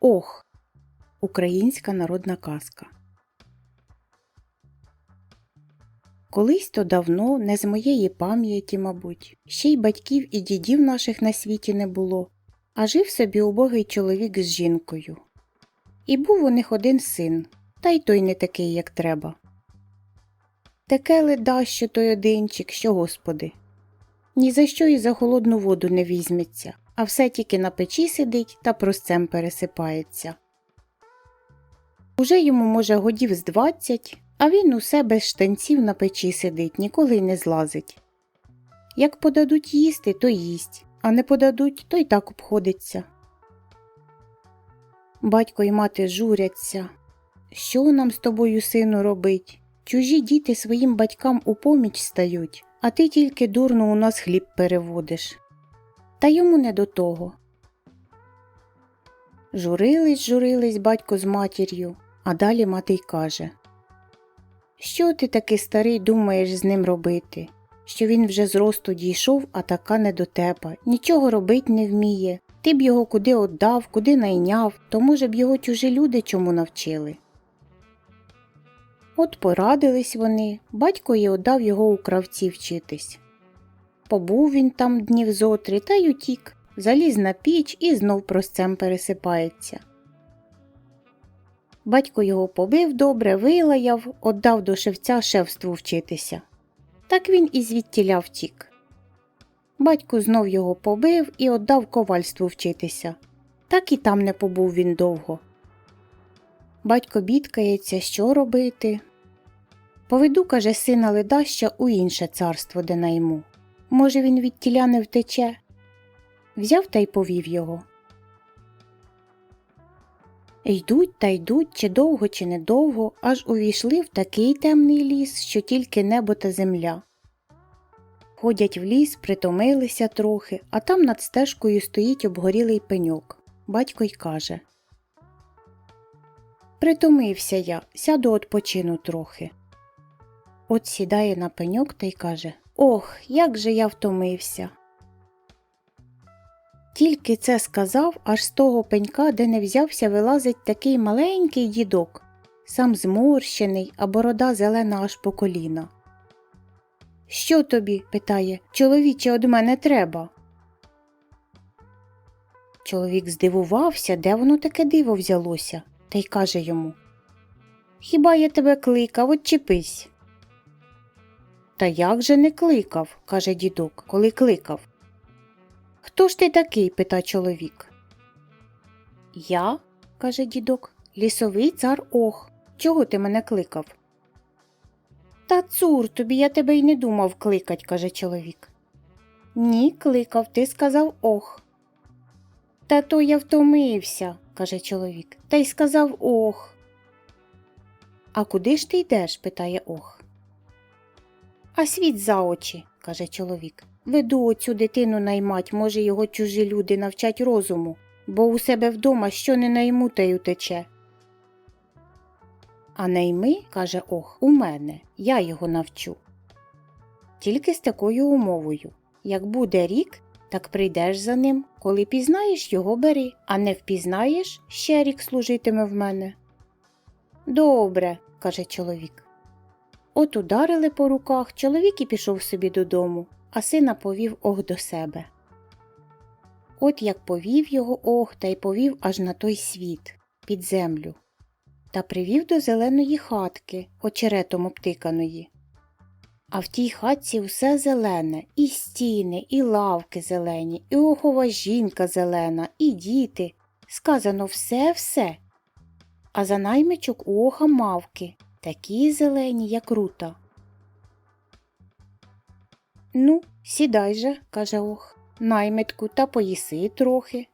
Ох. Українська народна казка. Колись то давно, не з моєї пам'яті, мабуть, ще й батьків і дідів наших на світі не було, а жив собі убогий чоловік з жінкою. І був у них один син, та й той не такий, як треба. Таке леда, що той одинчик, що господи. Ні за що і за холодну воду не візьметься, а все тільки на печі сидить та простцем пересипається. Уже йому, може, годів з двадцять, а він усе без штанців на печі сидить, ніколи й не злазить. Як подадуть їсти, то їсть, а не подадуть, то й так обходиться. Батько й мати журяться. Що нам з тобою, сину, робить? Чужі діти своїм батькам у поміч стають, а ти тільки дурно у нас хліб переводиш. Та йому не до того. Журились, журились батько з матір'ю, а далі мати й каже Що ти таки старий думаєш з ним робити? Що він вже з росту дійшов, а така недотепа, нічого робить не вміє. Ти б його куди отдав, куди найняв, то, може б, його чужі люди чому навчили. От порадились вони, батько й отдав його у кравці вчитись. Побув він там днів зотри та й утік, заліз на піч і знов простцем пересипається. Батько його побив добре, вилаяв, отдав до шевця шевству вчитися. Так він і звідтіля втік. Батько знов його побив і отдав ковальству вчитися. Так і там не побув він довго. Батько бідкається, що робити. Поведу, каже, сина ледаща у інше царство, де найму. Може, він від тіля не втече. Взяв та й повів його. Йдуть та йдуть, чи довго, чи недовго, аж увійшли в такий темний ліс, що тільки небо та земля. Ходять в ліс, притомилися трохи, а там над стежкою стоїть обгорілий пеньок. Батько й каже Притомився я, сяду odpoчину трохи. От сідає на пеньок та й каже Ох, як же я втомився. Тільки це сказав, аж з того пенька, де не взявся, вилазить такий маленький дідок, сам зморщений, а борода зелена аж по коліна. Що тобі? питає, чоловіче, од мене треба. Чоловік здивувався, де воно таке диво взялося, та й каже йому Хіба я тебе кликав, отчепись. Та як же не кликав, каже дідок, коли кликав. Хто ж ти такий? пита чоловік. Я, каже дідок, лісовий цар ох. Чого ти мене кликав? Та цур, тобі я тебе й не думав кликать, каже чоловік. Ні, кликав, ти сказав ох. Та то я втомився, каже чоловік, та й сказав ох. А куди ж ти йдеш? питає ох. А світ за очі, каже чоловік. Веду оцю дитину наймать, може, його чужі люди навчать розуму, бо у себе вдома що не найму, те й утече. А найми, каже ох, у мене, я його навчу. Тільки з такою умовою як буде рік, так прийдеш за ним, коли пізнаєш його бери, а не впізнаєш, ще рік служитиме в мене. Добре, каже чоловік. От ударили по руках, чоловік і пішов собі додому, а сина повів ох до себе. От як повів його ох та й повів аж на той світ, під землю, та привів до зеленої хатки, очеретом обтиканої. А в тій хатці все зелене, і стіни, і лавки зелені, і охова жінка зелена, і діти. Сказано все все. А за наймичок у оха мавки, такі зелені, як рута. Ну, сідай же, каже ох, наймитку та поїси трохи.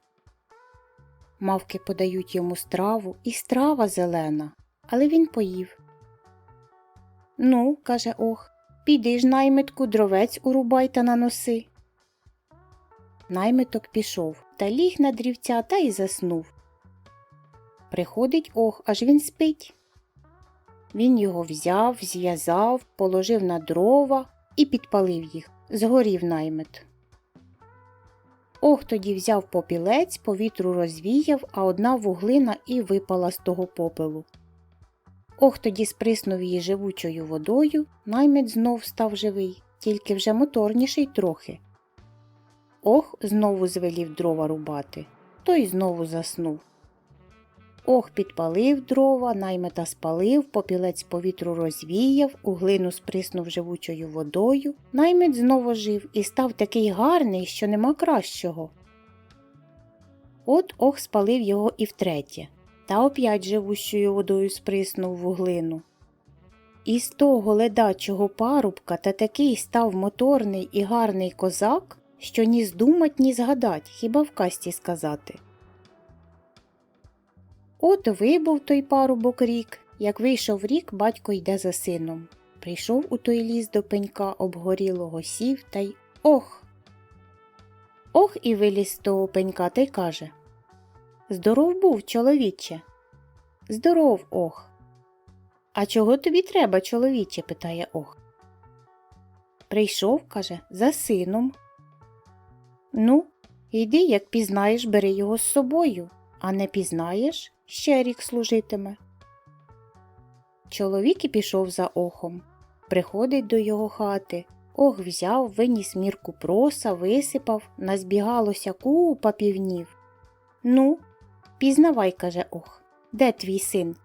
Мавки подають йому страву, і страва зелена, але він поїв. Ну, каже ох, піди ж наймитку дровець урубай та наноси. Наймиток пішов та ліг на дрівця та й заснув. Приходить ох, аж він спить. Він його взяв, зв'язав, положив на дрова і підпалив їх. Згорів наймит. Ох тоді взяв попілець, повітру розвіяв, а одна вуглина і випала з того попелу. Ох тоді сприснув її живучою водою, наймит знов став живий, тільки вже моторніший трохи. Ох знову звелів дрова рубати, той знову заснув. Ох підпалив дрова, наймета спалив, попілець повітру розвіяв, у глину сприснув живучою водою, наймет знову жив і став такий гарний, що нема кращого. От ох спалив його і втретє, та оп'ять живущою водою сприснув вуглину. І з того ледачого парубка та такий став моторний і гарний козак, що ні здумать, ні згадать, хіба в касті сказати. От вибув той парубок рік. Як вийшов рік, батько йде за сином. Прийшов у той ліс до пенька обгорілого сів та й ох. Ох і виліз з того пенька та й каже Здоров був, чоловіче. Здоров, ох. А чого тобі треба, чоловіче? питає ох. Прийшов, каже, за сином. Ну, йди, як пізнаєш, бери його з собою, а не пізнаєш, ще рік служитиме. Чоловік і пішов за охом. Приходить до його хати. Ох взяв, виніс мірку проса, висипав, назбігалося купа півнів. Ну, пізнавай, каже ох, де твій син?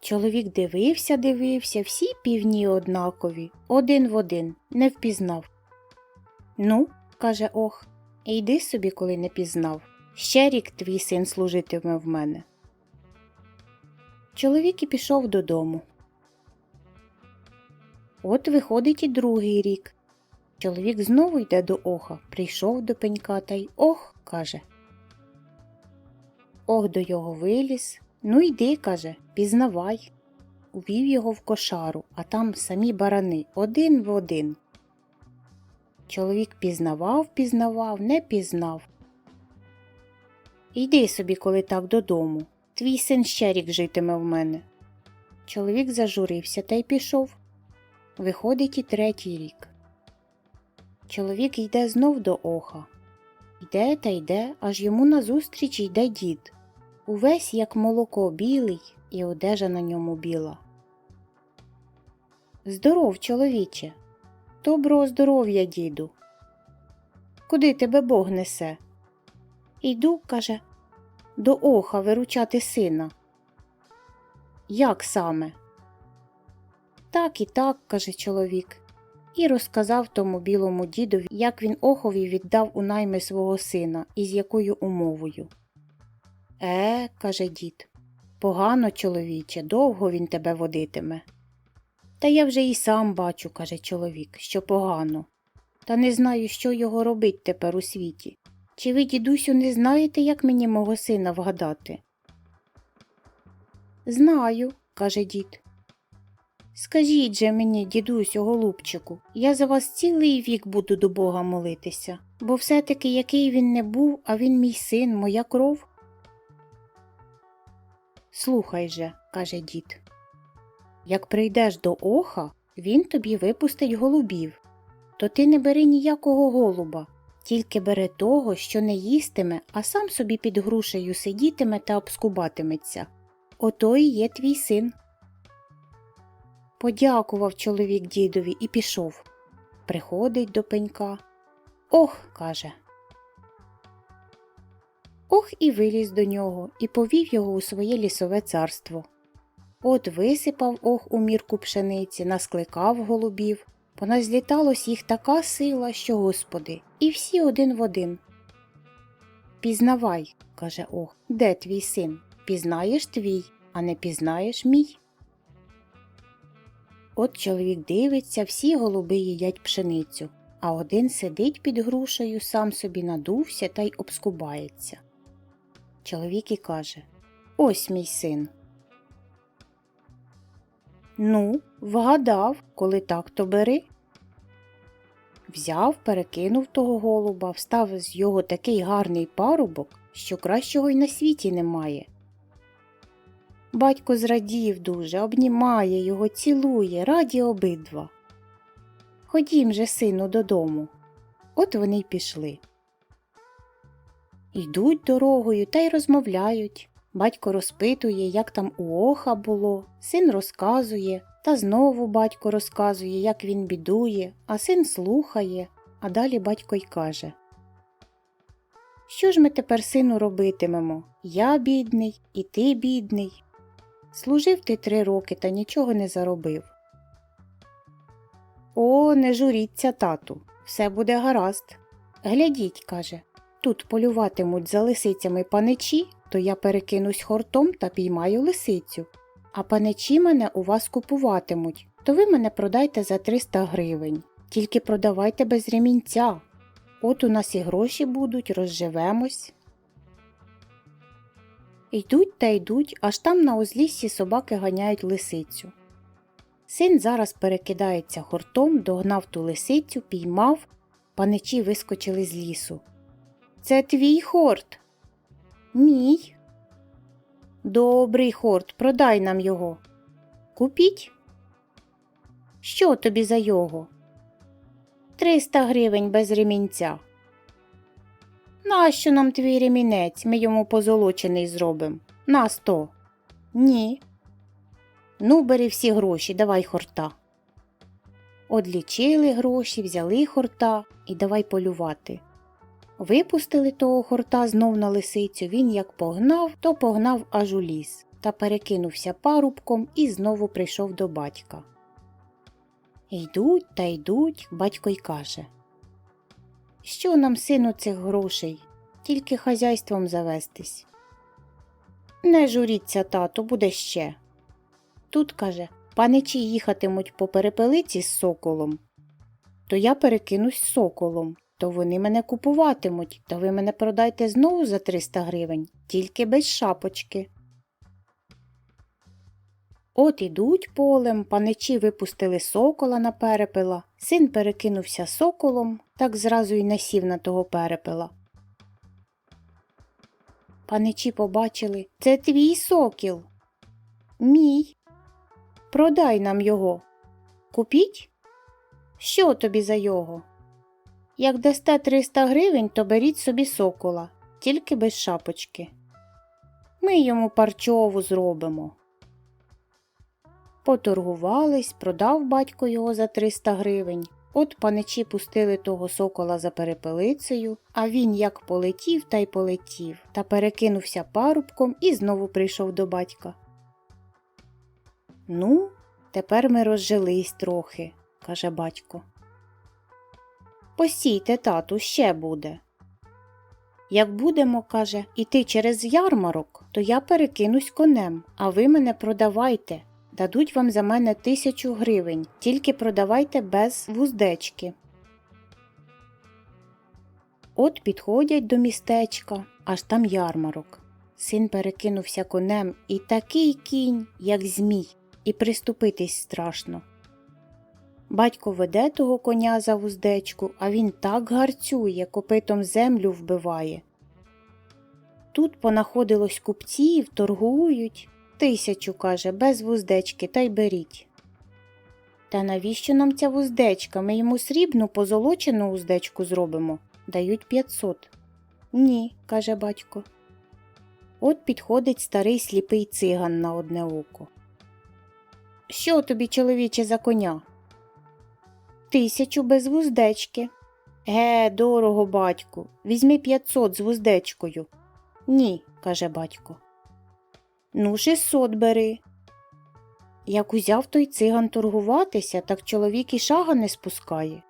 Чоловік дивився, дивився, всі півні однакові, один в один, не впізнав. Ну, каже ох, йди собі, коли не пізнав. Ще рік твій син служитиме в мене. Чоловік і пішов додому. От виходить і другий рік. Чоловік знову йде до оха, прийшов до пенька та й ох, каже. Ох до його виліз. Ну йди, каже, пізнавай. Увів його в кошару, а там самі барани один в один. Чоловік пізнавав, пізнавав, не пізнав. Йди собі, коли так додому. Твій син ще рік житиме в мене. Чоловік зажурився та й пішов. Виходить і третій рік. Чоловік йде знов до оха. Йде та йде, аж йому назустріч йде дід. Увесь, як молоко білий, і одежа на ньому біла. Здоров, чоловіче. Доброго здоров'я, діду. Куди тебе Бог несе? Йду, каже, до оха виручати сина. Як саме? Так і так, каже чоловік, і розказав тому білому дідові, як він охові віддав у найми свого сина і з якою умовою. Е, каже дід, погано, чоловіче, довго він тебе водитиме. Та я вже і сам бачу, каже чоловік, що погано. Та не знаю, що його робить тепер у світі. Чи ви, дідусю, не знаєте, як мені мого сина вгадати? Знаю, каже дід. Скажіть же мені, дідусю, голубчику, я за вас цілий вік буду до Бога молитися, бо все-таки який він не був, а він мій син, моя кров. Слухай же, каже дід. Як прийдеш до оха, він тобі випустить голубів. То ти не бери ніякого голуба, тільки бери того, що не їстиме, а сам собі під грушею сидітиме та обскубатиметься. Ото і є твій син. Подякував чоловік дідові і пішов. Приходить до пенька. Ох, каже. Ох і виліз до нього і повів його у своє лісове царство. От висипав ох у мірку пшениці, наскликав голубів, поназліталось їх така сила, що господи, і всі один в один. Пізнавай, каже ох, де твій син? Пізнаєш твій, а не пізнаєш мій. От чоловік дивиться, всі голуби їдять пшеницю, а один сидить під грушею, сам собі надувся та й обскубається. Чоловік і каже Ось мій син. Ну, вгадав, коли так, то бери. Взяв, перекинув того голуба, встав з його такий гарний парубок, що кращого й на світі немає. Батько зрадів дуже, обнімає його, цілує, раді обидва. Ходім же, сину, додому. От вони й пішли. Йдуть дорогою та й розмовляють. Батько розпитує, як там у оха було, син розказує, та знову батько розказує, як він бідує, а син слухає, а далі батько й каже Що ж ми тепер, сину, робитимемо? Я бідний, і ти бідний. Служив ти три роки та нічого не заробив. О, не журіться, тату, все буде гаразд. Глядіть, каже, тут полюватимуть за лисицями паничі, то я перекинусь хортом та піймаю лисицю. А паничі мене у вас купуватимуть, то ви мене продайте за 300 гривень. Тільки продавайте без ремінця. От у нас і гроші будуть, розживемось. Йдуть та йдуть, аж там на узліссі собаки ганяють лисицю. Син зараз перекидається хортом, догнав ту лисицю, піймав, паничі вискочили з лісу. Це твій хорт. Мій. Добрий хорт, продай нам його. Купіть. Що тобі за його? Триста гривень без ремінця. Нащо нам твій ремінець? Ми йому позолочений зробимо. На сто. Ні. Ну, бери всі гроші, давай хорта. Одлічили гроші, взяли хорта і давай полювати. Випустили того хорта знов на лисицю, він як погнав, то погнав аж у ліс та перекинувся парубком і знову прийшов до батька. Йдуть та йдуть, батько й каже Що нам, сину, цих грошей, тільки хазяйством завестись. Не журіться, тату, буде ще. Тут, каже, паничі їхатимуть по перепелиці з соколом, то я перекинусь соколом, то вони мене купуватимуть, то ви мене продайте знову за 300 гривень, тільки без шапочки. От ідуть полем, паничі випустили сокола на перепела, син перекинувся соколом, так зразу й насів на того перепела. Паничі побачили це твій сокіл. Мій. Продай нам його. Купіть? Що тобі за його? Як дасте 300 гривень, то беріть собі сокола, тільки без шапочки. Ми йому парчову зробимо. Поторгувались, продав батько його за 300 гривень. От паничі пустили того сокола за перепелицею, а він як полетів, та й полетів, та перекинувся парубком і знову прийшов до батька. Ну, тепер ми розжились трохи, каже батько. Постійте, тату, ще буде. Як будемо, каже, іти через ярмарок, то я перекинусь конем, а ви мене продавайте. Дадуть вам за мене тисячу гривень, тільки продавайте без вуздечки. От підходять до містечка, аж там ярмарок. Син перекинувся конем і такий кінь, як змій, і приступитись страшно. Батько веде того коня за вуздечку, а він так гарцює, копитом землю вбиває. Тут понаходилось купців, торгують. Тисячу, каже, без вуздечки, та й беріть. Та навіщо нам ця вуздечка? Ми йому срібну позолочену вуздечку зробимо. Дають п'ятсот. Ні, каже батько. От підходить старий сліпий циган на одне око. Що тобі, чоловіче, за коня? Тисячу без вуздечки. Ге, дорого, батьку. Візьми п'ятсот з вуздечкою. Ні, каже батько. Ну, шістсот бери. Як узяв той циган торгуватися, так чоловік і шага не спускає.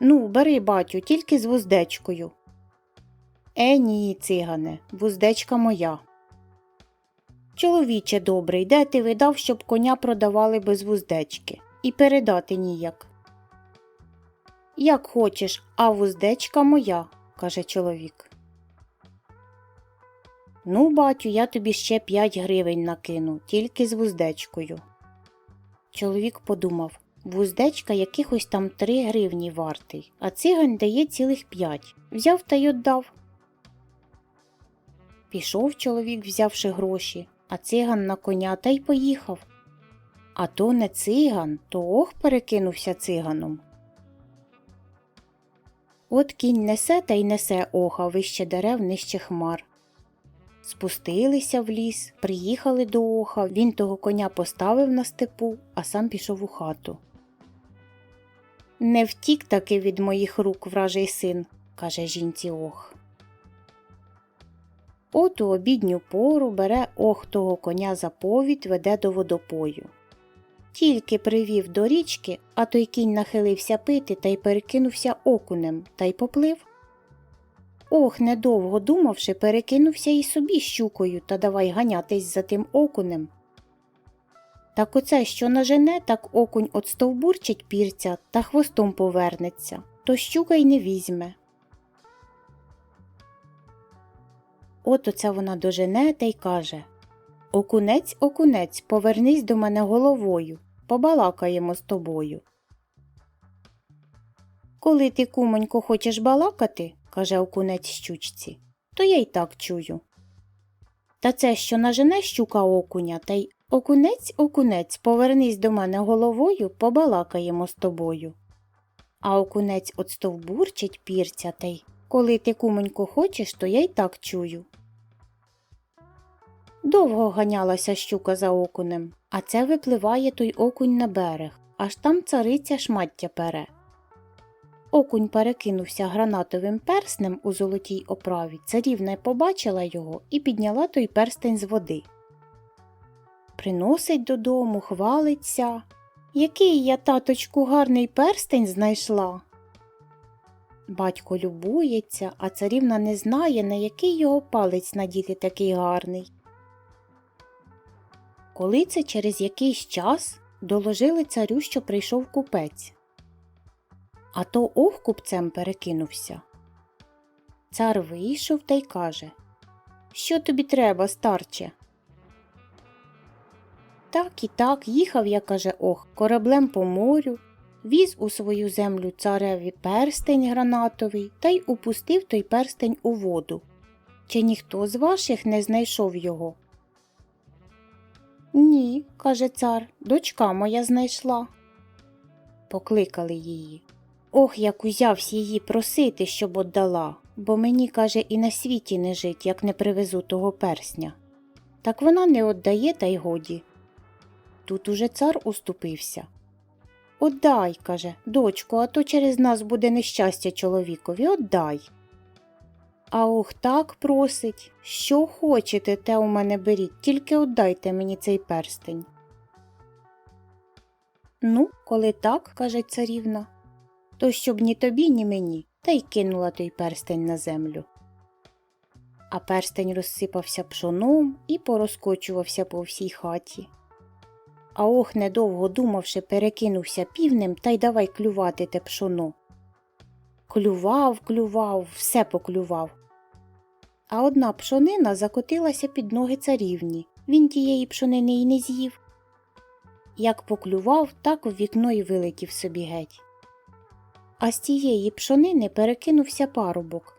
Ну, бери, батю, тільки з вуздечкою. Е, ні, цигане, вуздечка моя. Чоловіче добрий, де ти видав, щоб коня продавали без вуздечки, і передати ніяк. Як хочеш, а вуздечка моя, каже чоловік. Ну, батю, я тобі ще п'ять гривень накину, тільки з вуздечкою. Чоловік подумав вуздечка якихось там три гривні вартий, а цигань дає цілих п'ять. Взяв та й отдав. Пішов чоловік, взявши гроші, а циган на коня та й поїхав. А то не циган, то ох перекинувся циганом. От кінь несе та й несе оха вище дерев нижче хмар. Спустилися в ліс, приїхали до оха, він того коня поставив на степу, а сам пішов у хату. Не втік таки від моїх рук вражий син, каже жінці ох. От у обідню пору бере ох того коня за повід, веде до водопою. Тільки привів до річки, а той кінь нахилився пити та й перекинувся окунем та й поплив. Ох, недовго думавши, перекинувся і собі щукою та давай ганятись за тим окунем. Так оце, що нажене, так окунь отстовбурчить пірця та хвостом повернеться, то щука й не візьме. От оце вона дожене та й каже Окунець, окунець, повернись до мене головою, побалакаємо з тобою. Коли ти, кумонько, хочеш балакати, каже окунець щучці, то я й так чую. Та це, що нажене щука окуня, та й окунець, окунець, повернись до мене головою, побалакаємо з тобою. А окунець отстовбурчить пірця та й коли ти, кумонько, хочеш, то я й так чую. Довго ганялася щука за окунем, а це випливає той окунь на берег, аж там цариця шмаття пере. Окунь перекинувся гранатовим перснем у золотій оправі, царівна побачила його і підняла той перстень з води. Приносить додому, хвалиться. Який я, таточку, гарний перстень знайшла. Батько любується, а царівна не знає, на який його палець надіти такий гарний. Коли це через якийсь час доложили царю, що прийшов купець. А то ох купцем перекинувся. Цар вийшов та й каже Що тобі треба, старче? Так і так їхав я, каже ох, кораблем по морю, віз у свою землю цареві перстень гранатовий та й упустив той перстень у воду. Чи ніхто з ваших не знайшов його? Ні, каже цар, дочка моя знайшла. Покликали її. Ох, як узявся її просити, щоб отдала, бо мені, каже, і на світі не жить, як не привезу того персня. Так вона не отдає, та й годі. Тут уже цар уступився. Отдай, каже, дочко, а то через нас буде нещастя чоловікові, отдай. А ох так просить, що хочете, те у мене беріть, тільки отдайте мені цей перстень. Ну, коли так, каже царівна, то щоб ні тобі, ні мені, та й кинула той перстень на землю. А перстень розсипався пшоном і порозкочувався по всій хаті. А ох, недовго думавши, перекинувся півнем та й давай клювати те пшоно. Клював, клював, все поклював. А одна пшонина закотилася під ноги царівні. Він тієї пшонини й не з'їв. Як поклював, так у вікно й вилетів собі геть. А з тієї пшонини перекинувся парубок.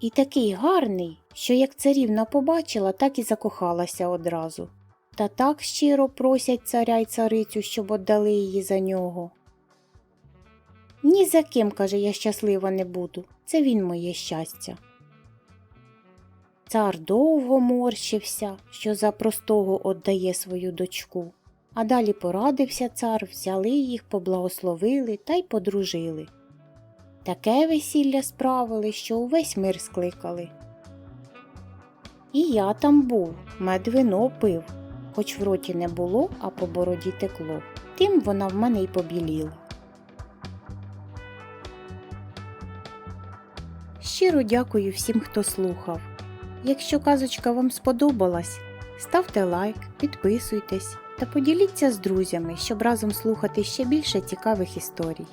І такий гарний, що як царівна побачила, так і закохалася одразу. Та так щиро просять царя й царицю, щоб отдали її за нього. Ні за ким, каже, я щаслива не буду. Це він моє щастя. Цар довго морщився, що за простого отдає свою дочку. А далі порадився цар, взяли їх, поблагословили та й подружили. Таке весілля справили, що увесь мир скликали. І я там був, мед вино пив, хоч в роті не було, а по бороді текло. Тим вона в мене й побіліла. Щиро дякую всім, хто слухав. Якщо казочка вам сподобалась, ставте лайк, підписуйтесь та поділіться з друзями, щоб разом слухати ще більше цікавих історій.